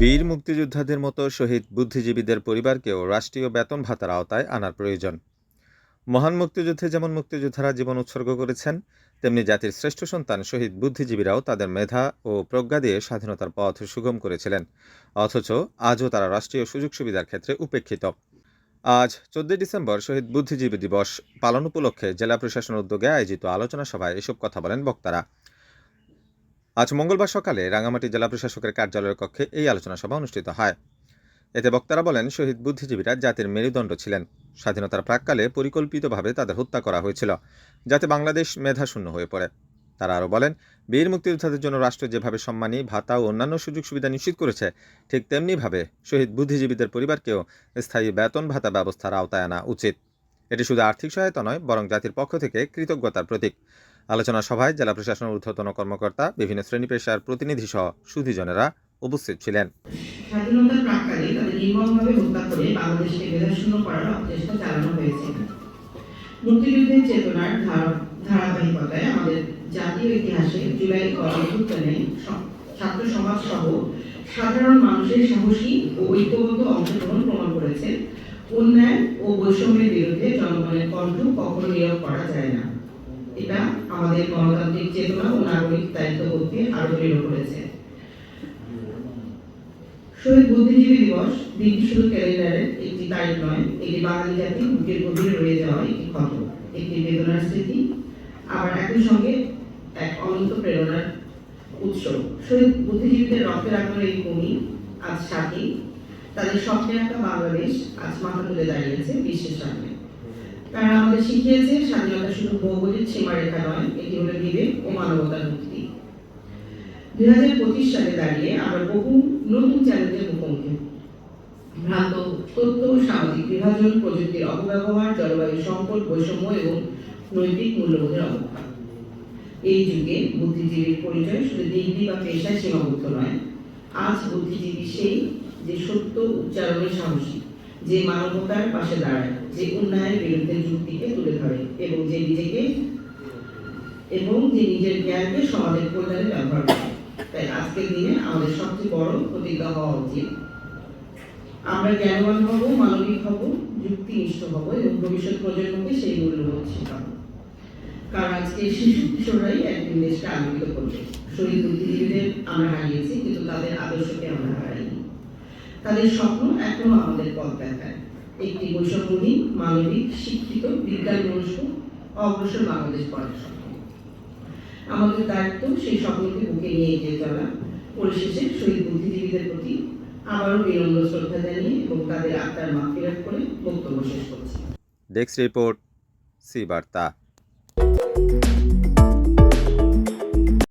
বীর মুক্তিযোদ্ধাদের মতো শহীদ বুদ্ধিজীবীদের পরিবারকেও রাষ্ট্রীয় বেতন ভাতার আওতায় আনার প্রয়োজন। মহান মুক্তিযুদ্ধে যেমন মুক্তিযোদ্ধারা জীবন উৎসর্গ করেছেন, তেমনি জাতির শ্রেষ্ঠ সন্তান শহীদ বুদ্ধিজীবীরাও তাদের মেধা ও প্রজ্ঞা দিয়ে স্বাধীনতার পথ সুগম করেছিলেন। অথচ আজও তারা রাষ্ট্রীয় সুযোগ সুবিধার ক্ষেত্রে উপেক্ষিত। আজ চোদ্দই ডিসেম্বর শহীদ বুদ্ধিজীবী দিবস পালন উপলক্ষে জেলা প্রশাসন উদ্যোগে আয়োজিত আলোচনা সভায় এসব কথা বলেন বক্তারা। আজ মঙ্গলবার সকালে রাঙামাটি জেলা প্রশাসকের কার্যালয়ের কক্ষে এই আলোচনা সভা অনুষ্ঠিত হয়। এতে বক্তারা বলেন, শহীদ বুদ্ধিজীবীরা জাতির মেরুদণ্ড ছিলেন। স্বাধীনতার প্রাককালে পরিকল্পিতভাবে তাদের হত্যা করা হয়েছিল, যাতে বাংলাদেশ মেধাশূন্য হয়ে পড়ে। তারা আরও বলেন, বীর মুক্তিযোদ্ধাদের জন্য রাষ্ট্র যেভাবে সম্মানী, ভাতা ও অন্যান্য সুযোগ সুবিধা নিশ্চিত করেছে, ঠিক তেমনিভাবে শহীদ বুদ্ধিজীবীদের পরিবারকেও স্থায়ী বেতন ভাতা ব্যবস্থার আওতায় আনা উচিত। এটি শুধু আর্থিক সহায়তা নয়, বরং জাতির পক্ষ থেকে কৃতজ্ঞতার প্রতীক। আলোচনা সভায় জেলা প্রশাসনের ঊর্ধ্বতন কর্মকর্তা, বিভিন্ন শ্রেণি পেশার প্রতিনিধি সহ সুধীজনেরা উপস্থিত ছিলেন। স্বাধীনতার প্রাক্কালে তাদের নির্মমভাবে হত্যা করে বাংলাদেশকে করার অপচেষ্টা চালানো হয়েছে। মুক্তিযুদ্ধের চেতনার ধারাবাহিকতায় আমাদের জাতীয় ইতিহাসে জুলাই গণঅভ্যুত্থানে ছাত্র সমাজ সহ সাধারণ মানুষের সাহসী ও ঐক্যবদ্ধ অংশগ্রহণ প্রমাণ করেছে। অন্যায় ও বৈষম্যের বিরুদ্ধে জনগণের কণ্ঠ কখনো নীরব করা যায় না। এটা আমাদের গণতান্ত্রিক চেতনা ও নাগরিক দায়িত্ববোধকে আরও দৃঢ় করেছে। শহীদ বুদ্ধিজীবী দিবস দিনটি শুধু ক্যালেন্ডারের একটি তারিখ নয়, এটি বাঙালি জাতি বুকের গভীরে রয়ে যাওয়া একটি ক্ষত একটি বেদনার স্মৃতি, আবার একই সঙ্গে এক অনন্ত প্রেরণার উৎস। শহীদ বুদ্ধিজীবীদের রক্তের আগ্রহ এই ভূমি আজ সাথী তাদের স্বপ্নে একটা বাংলাদেশ আজ মাথা তুলে দাঁড়িয়েছে বিশ্বের সামনে। তারা আমাদের শিখিয়েছে, স্বাধীনতা শুধু ভৌগোলিক সীমারেখা নয়, এটি হলো বিবেক ও মানবতার মুক্তি দুই হাজার পঁচিশ সালে দাঁড়িয়ে আমরা বহু নতুন চ্যালেঞ্জের মুখোমুখি। ভ্রান্ত তথ্য সামাজিক বিভাজন, প্রযুক্তির অপব্যবহার, জলবায়ু সংকট, বৈষম্য এবং নৈতিক মূল্যবোধের অবক্ষা এই যুগে বুদ্ধিজীবীর পরিচয় শুধু ডিগ্রি বা পেশায় সীমাবদ্ধ নয়, আজ বুদ্ধিজীবী সেই যে সত্য উচ্চারণে সাহসী। যে মানবতার পাশে দাঁড়ায়, যে উন্নয়নের বিরুদ্ধে যুক্তিকে তুলে ধরে এবং যে নিজেকে এবং যে নিজের জ্ঞানকে সমাজের কল্যাণে ব্যবহার করে। তাই আজকের দিনে আমাদের সবচেয়ে বড় প্রতিজ্ঞা হওয়া উচিত, আমরা জ্ঞানবান হব, মানবিক হব, যুক্তিনিষ্ঠ হব এবং ভবিষ্যৎ প্রজন্মকে সেই মূল্যবোধ শেখাবো। কারণ আজকে শিশু কিশোররাই একদিন দেশকে আলোকিত করবে। শহীদ বুদ্ধিজীবীদের আমরা হারিয়েছি, কিন্তু তাদের আদর্শকে আমরা হারাইনি তাদের স্বপ্ন এখনও আমাদের পথ দেখায় একটি বৈষম্যহীন, মানবিক, শিক্ষিত বিজ্ঞান মনুষ্য অগ্রসর বাংলাদেশ করার স্বপ্ন। আমাদের দায়িত্ব সেই স্বপ্নকে বুকে নিয়ে এগিয়ে চলা, পরিশেষে শহীদ বুদ্ধিজীবীদের প্রতি আবারও বিনম্র শ্রদ্ধা জানিয়ে এবং তাদের আত্মার মাফিরাত করে বক্তব্য শেষ করছি। ডেস্ক রিপোর্ট সি বার্তা